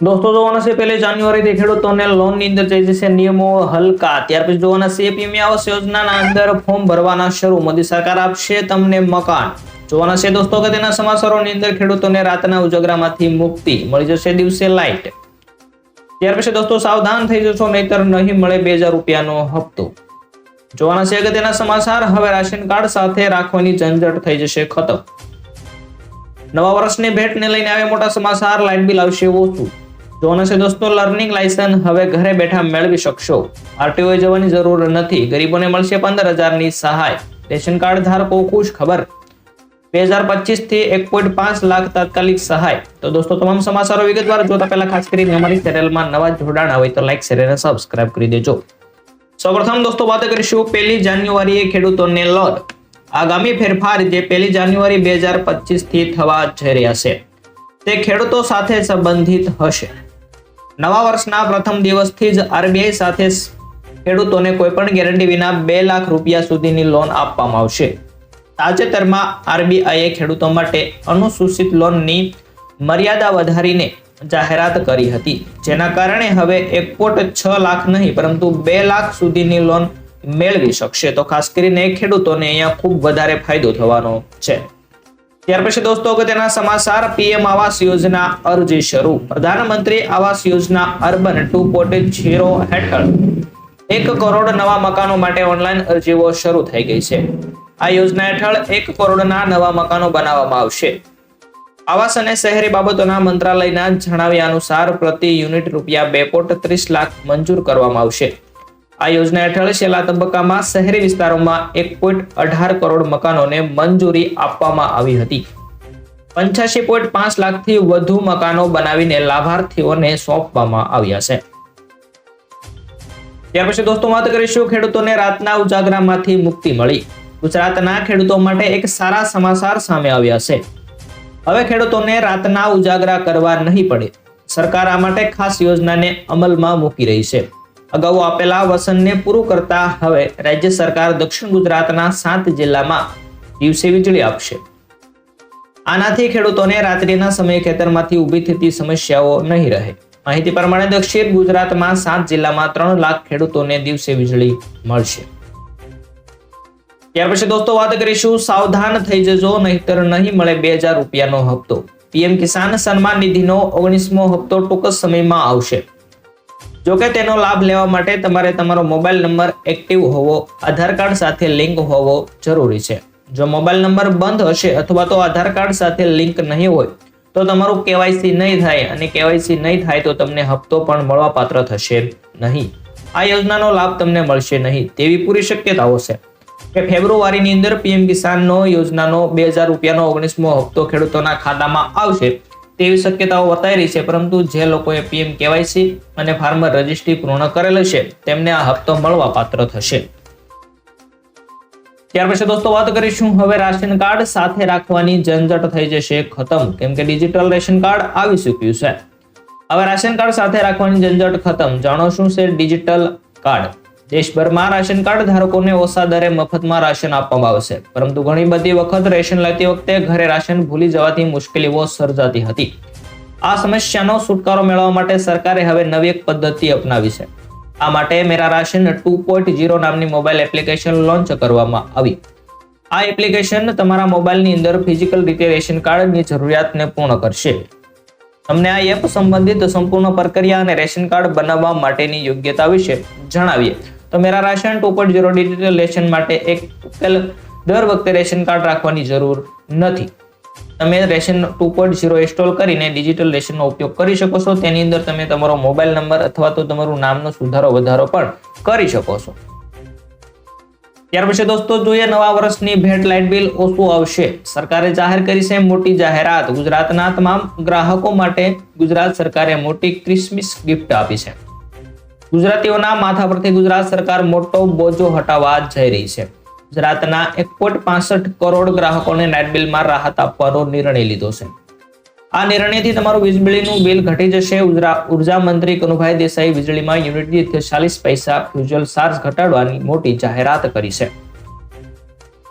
દોસ્તો, જોવાના છે પહેલી જાન્યુઆરીથી ખેડૂતોને લોનની અંદર જે જશે નિયમો હલકા. ત્યાર પછી જોવાના છે પીએમ આવાસ યોજનાના અંદર ફોર્મ ભરવાના શરૂ. મોદી સરકાર આપશે તમને મકાન. જોવાના છે દોસ્તો કે તેના સમાચારોની અંદર ખેડૂતોને રાતના ઉજાગરામાંથી મુક્તિ. મળી જશે દિવસે લાઇટ. ત્યાર પછી દોસ્તો સાવધાન થઈ જશો, નહીતર નહીં મળે બે હજાર રૂપિયાનો હપ્તો. જોવાના છે કે સમાચાર હવે રાશન કાર્ડ સાથે રાખવાની ઝંઝટ થઈ જશે ખતમ. નવા વર્ષની ભેટને લઈને આવે મોટા સમાચાર. લાઇટ બિલ આવશે ઓછું. જોવાના છે દોસ્તો લર્નિંગ લાયસન્સ હવે ઘરે બેઠા મેળવી શકશો. આરટીઓ જવાની જરૂર નથી. ગરીબોને મળશે પંદર હજારની સહાય. રેશન કાર્ડ ધારકો ખુશ, ખબર? બે હજાર પચીસથી એક પોઈન્ટ પાંચ લાખ તાત્કાલિક સહાય. તો દોસ્તો, તમામ સમાચારો વિગતવાર જોતા પહેલા ખાસ કરીને અમારી ચેનલમાં નવા જોડાણ હોય તો લાઈક શેર અને સબસ્ક્રાઇબ કરી દેજો. સૌપ્રથમ દોસ્તો, વાત કરીશું પહેલી જાન્યુઆરીએ ખેડૂતોને લોન. આગામી ફેરફાર જે પહેલી જાન્યુઆરી બે હજાર પચીસથી થવા જઈ રહ્યા છે. તે ખેડૂતો સાથે સંબંધિત હશે. નવા વર્ષના પ્રથમ દિવસથી જ આરબીઆઈ સાથે ખેડૂતોને કોઈ પણ ગેરંટી વિના બે લાખ રૂપિયા સુધીની લોન આપવામાં આવશે. તાજેતરમાં આરબીઆઈએ ખેડૂતો માટે અનુસૂચિત લોનની મર્યાદા વધારીને જાહેરાત કરી હતી. જેના કારણે હવે એક પોટ છ લાખ નહીં, પરંતુ બે લાખ સુધીની લોન મેળવી શકશે. તો ખાસ કરીને ખેડૂતોને અહીંયા ખૂબ વધારે ફાયદો થવાનો છે. ત્યાર પછી દોસ્તો અગત્યના સમાચાર, પીએમ આવાસ યોજના અરજી શરૂ. પ્રધાનમંત્રી Awas Yojana urban two point zero હેઠળ. એક કરોડ નવા મકાનો માટે ઓનલાઈન અરજીઓ શરૂ થઈ ગઈ છે. આ યોજના હેઠળ એક કરોડના નવા મકાનો બનાવવામાં આવશે. આવાસ અને શહેરી બાબતોના મંત્રાલયના જણાવ્યા અનુસાર પ્રતિ યુનિટ રૂપિયા બે ત્રીસ લાખ મંજૂર કરવામાં આવશે. આ યોજના હેઠળ છેલ્લા તબક્કામાં શહેરી વિસ્તારોમાં એક પોઈન્ટ અઢાર કરોડ મકાનોને મંજૂરી આપવામાં આવી હતી. પંચ્યાસી પોઈન્ટ પાંચ લાખથી વધુ મકાનો બનાવીને લાભાર્થીઓને સોંપવામાં આવ્યા છે. ત્યાર પછી દોસ્તો વાત કરીશું ખેડૂતોને રાતના ઉજાગરામાંથી મુક્તિ મળી. ગુજરાતના ખેડૂતો માટે એક સારા સમાચાર સામે આવ્યા છે. હવે ખેડૂતોને રાતના ઉજાગરા કરવા નહીં પડે. સરકાર આ માટે ખાસ યોજનાને અમલમાં મૂકી રહી છે. અગાઉ આપેલા વસનને પૂરું કરતા હવે રાજ્ય સરકાર દક્ષિણ ગુજરાતના સાત જિલ્લામાં દિવસે વીજળી આપશે. આનાથી ખેડૂતોને રાત્રિના સમયે ખેતરમાંથી ઊભી થતી સમસ્યાઓ નહીં રહે. માહિતી પ્રમાણે દક્ષિણ ગુજરાતમાં સાત જિલ્લામાં ત્રણ લાખ ખેડૂતોને દિવસે વીજળી મળશે. ત્યાર પછી દોસ્તો વાત કરીશું, સાવધાન થઈ જજો, નહીતર નહીં મળે બે હજાર રૂપિયાનો હપ્તો. પીએમ કિસાન સન્માન નિધિનો ઓગણીસમો હપ્તો ટૂંક સમયમાં આવશે. જોકે તેનો લાભ લેવા માટે તમારે તમારો મોબાઈલ નંબર એક્ટિવ હોવો, આધાર કાર્ડ સાથે લિંક હોવો જરૂરી છે. જો મોબાઈલ નંબર બંધ હશે અથવા તો આધાર કાર્ડ સાથે લિંક નહીં હોય, તો તમારું કેવાયસી નહીં થાય અને કેવાયસી નહીં થાય તો તમને હપ્તો પણ મળવા પાત્ર થશે નહીં. આ યોજનાનો લાભ તમને મળશે નહીં તેવી પૂરી શક્યતાઓ છે. કે ફેબ્રુઆરીની અંદર પીએમ કિસાનનો યોજનાનો બે હજાર રૂપિયાનો ઓગણીસમો હપ્તો ખેડૂતોના ખાતામાં આવશે તેવી શક્યતાઓ બતાવી રહી છે, પરંતુ જે લોકોએ પીએમ કેવાયસી અને ફાર્મર રજિસ્ટ્રી પૂર્ણ કરેલ છે, તેમને આ હપ્તો મળવા પાત્ર થશે. ત્યાર પછી દોસ્તો વાત કરીશું હવે રાશન કાર્ડ સાથે રાખવાની, ઝંઝટ થઈ જશે, ખતમ. કેમ કે ડિજિટલ રેશન કાર્ડ આવી ચૂક્યું છે. હવે રાશન કાર્ડ સાથે રાખવાની ઝંઝટ ખતમ. જાણો શું છે ડિજિટલ કાર્ડ? દેશભરમાં રાશન કાર્ડ ધારકોને ઓછા દરે મફતમાં રાશન આપવામાં આવશે. પરંતુ ઘણી બધી વખત રેશન લેતી વખતે ઘરે રાશન ભૂલી જવાથી મુશ્કેલીઓ સર્જાતી હતી. આ સમસ્યાનો છુટકારો મેળવવા માટે સરકારે હવે નવી એક પદ્ધતિ અપનાવી છે. આ માટે Mera ration two point zero નામની મોબાઈલ એપ્લિકેશન લોન્ચ કરવામાં આવી. આ એપ્લિકેશન તમારા મોબાઈલની અંદર ફિઝિકલ રીતે રેશન કાર્ડની જરૂરિયાતને પૂર્ણ કરશે. તમને આ એપ સંબંધિત સંપૂર્ણ પ્રક્રિયા અને રેશન કાર્ડ બનાવવા માટેની યોગ્યતા વિશે જણાવીએ. તો Mera ration two point zero digital ration માટે એક ઉકેલ દર વખતે રેશન કાર્ડ રાખવાની જરૂર નથી. તમે ration two point zero install કરીને ડિજિટલ રેશનનો ઉપયોગ કરી શકો છો. તેની અંદર તમે તમારો મોબાઈલ નંબર અથવા તો તમારું નામનો સુધારો વધારો પણ કરી શકો છો. ત્યાર પછી દોસ્તો જોઈએ નવા વર્ષની ભેટ લાઇટ બિલ ઓછું આવશે. સરકારે જાહેર કરી છે મોટી જાહેરાત. ગુજરાતના તમામ ગ્રાહકો માટે ગુજરાત સરકારે મોટી ક્રિસમસ ગિફ્ટ આપી છે. ગુજરાતીઓના માથા પરથી ગુજરાત સરકાર મોટો બોજો હટાવવા જઈ રહી છે. ગુજરાતના એક કરોડ ગ્રાહકોને લાઇટ બિલમાં રાહત આપવાનો નિર્ણય લીધો છે. આ નિર્ણયથી તમારું વીજળીનું બિલ ઘટી જશે. ઊર્જા મંત્રી કનુભાઈ દેસાઈ વીજળીમાં યુનિટ દીઠ ચાલીસ પૈસા ફ્યુઝલ ચાર્જ ઘટાડવાની મોટી જાહેરાત કરી છે.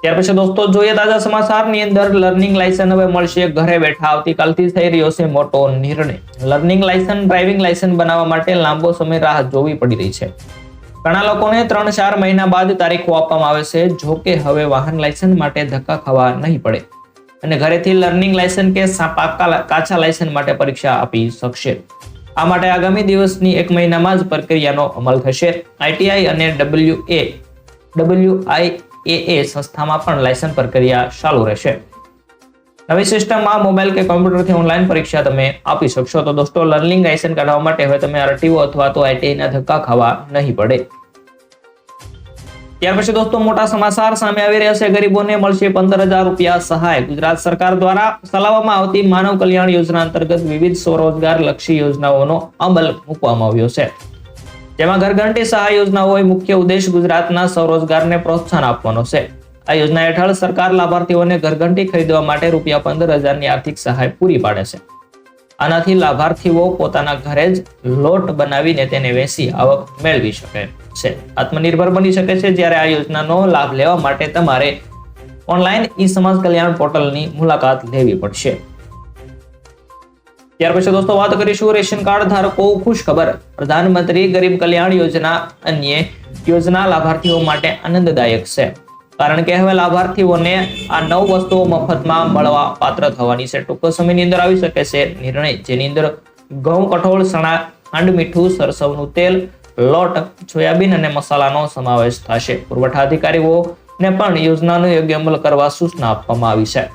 ત્યાર પછી દોસ્તો જોઈએ તાજા સમાચારની અંદર લર્નિંગ લાયસન્સ હવે મળશે ઘરે બેઠા. આવતીકાલથી થઈ રહ્યો છે મોટો નિર્ણય. લર્નિંગ લાયસન્સ ડ્રાઇવિંગ લાયસન્સ બનાવવા માટે લાંબો સમય રાહ જોવી પડી રહી છે. ઘણા લોકોને ત્રણ ચાર મહિના બાદ તારીખો આપવામાં આવે છે, જો કે હવે વાહન લાયસન્સ માટે ધક્કા ખાવા નહીં પડે. અને ઘરેથી લર્નિંગ લાયસન્સ કે પાકા કાચા લાયસન્સ માટે પરીક્ષા આપી શકશે. આ માટે આગામી દિવસની એક મહિનામાં જ પ્રક્રિયાનો અમલ થશે. આઈટીઆઈ અને ડબલ્યુ એ ડબલ્યુઆઈએ સંસ્થામાં પણ લાયસન્સ પ્રક્રિયા ચાલુ રહેશે. નવી સિસ્ટમમાં મોબાઈલ કે કોમ્પ્યુટરથી ઓનલાઈન પરીક્ષા તમે આપી શકશો. તો દોસ્તો લર્નિંગ લાયસન્સ કાઢવા માટે હવે તમે આરટીઓ અથવા તો આઈટીઆઈના ધક્કા ખાવા નહીં પડે. ત્યાર પછી દોસ્તો, મોટા સમાચાર સામે આવી રહ્યા છે. ગરીબોને મળશે પંદર હજાર રૂપિયા સહાય. ગુજરાત સરકાર દ્વારા ચલાવવામાં આવતી માનવ કલ્યાણ યોજના અંતર્ગત વિવિધ સ્વરોજગાર લક્ષી યોજનાઓનો અમલ મૂકવામાં આવ્યો છે. જેમાં ઘરઘંટી સહાય યોજના હોય, મુખ્ય ઉદ્દેશ ગુજરાતના સ્વરોજગારને પ્રોત્સાહન આપવાનો છે. આ યોજના હેઠળ સરકાર લાભાર્થીઓને ઘરઘંટી ખરીદવા માટે રૂપિયા પંદર હજારની આર્થિક સહાય પૂરી પાડે છે. આનાથી લાભાર્થીઓ પોતાના ઘરે જ લોટ બનાવીને તેને વેચી આવક મેળવી શકે છે. આત્મનિર્ભર બની શકે છે જ્યારે આ યોજનાનો લાભ લેવા માટે તમારે ઓનલાઈન ઈ સમાજ કલ્યાણ પોર્ટલની મુલાકાત લેવી પડશે. ત્યાર પછી દોસ્તો વાત કરીશું રેશન કાર્ડ ધારકો ખુશ ખબર. પ્રધાનમંત્રી ગરીબ કલ્યાણ યોજના અન્ય યોજના લાભાર્થીઓ માટે આનંદદાયક છે. કારણ કે હવે લાભાર્થીઓને આ નવ વસ્તુઓ મફતમાં મળવા પાત્ર થવાની છે. ટૂંક સમયની અંદર આવી શકે છે નિર્ણય, જેની અંદર ઘઉં, કઠોળ, ચણા, ખાંડ, મીઠું, સરસવનું તેલ, લોટ, સોયાબીન અને મસાલાનો સમાવેશ થશે. પુરવઠા અધિકારીઓને પણ યોજનાનો યોગ્ય અમલ કરવા સૂચના આપવામાં આવી છે.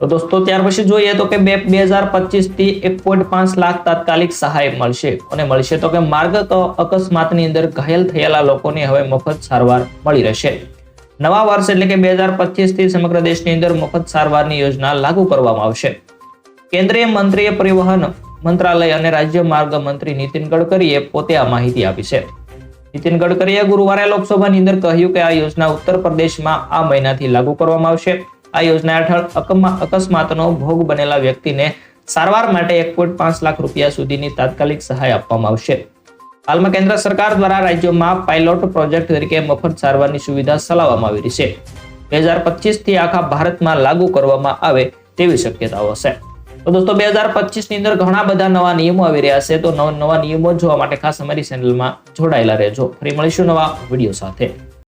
તો દોસ્તો, ત્યાર પછી જોઈએ તો કે બે બે હજાર પચીસથી એક પોઈન્ટ પાંચ લાખ તાત્કાલિક સહાય મળશે. અને મળશે તો કે માર્ગ અકસ્માતની અંદર ઘાયલ થયેલા લોકોને હવે મફત સારવાર મળી રહેશે. નવા વર્ષ એટલે કે બે હજાર પચીસથી સમગ્ર દેશની અંદર મફત સારવારની યોજના લાગુ કરવામાં આવશે. કેન્દ્રીય મંત્રીએ પરિવહન મંત્રાલય અને રાજ્ય માર્ગ મંત્રી નીતિન ગડકરીએ પોતે આ માહિતી આપી છે. નીતિન ગડકરીએ ગુરુવારે લોકસભાની અંદર કહ્યું કે આ યોજના ઉત્તર પ્રદેશમાં આ મહિનાથી લાગુ કરવામાં આવશે. આ યોજના હેઠળ અકસ્માતનો ભોગ બનેલા વ્યક્તિને સારવાર માટે એક પોઈન્ટ પાંચ લાખ રૂપિયા સુધીની તાત્કાલિક સહાય આપવામાં આવશે. હાલમાં કેન્દ્ર સરકાર દ્વારા રાજ્યોમાં પાયલોટ પ્રોજેક્ટ તરીકે મફત સારવારની સુવિધા ચલાવવામાં આવી રહી છે. બે હજાર પચીસથી આખા ભારતમાં લાગુ કરવામાં આવે તેવી શક્યતાઓ છે તો દોસ્તો, બે હજાર પચીસની અંદર ઘણા બધા નવા નિયમો આવી રહ્યા છે. તો નવા નિયમો જોવા માટે ખાસ અમારી ચેનલમાં જોડાયેલા રહેજો. ફરી મળીશું નવા વીડિયો સાથે.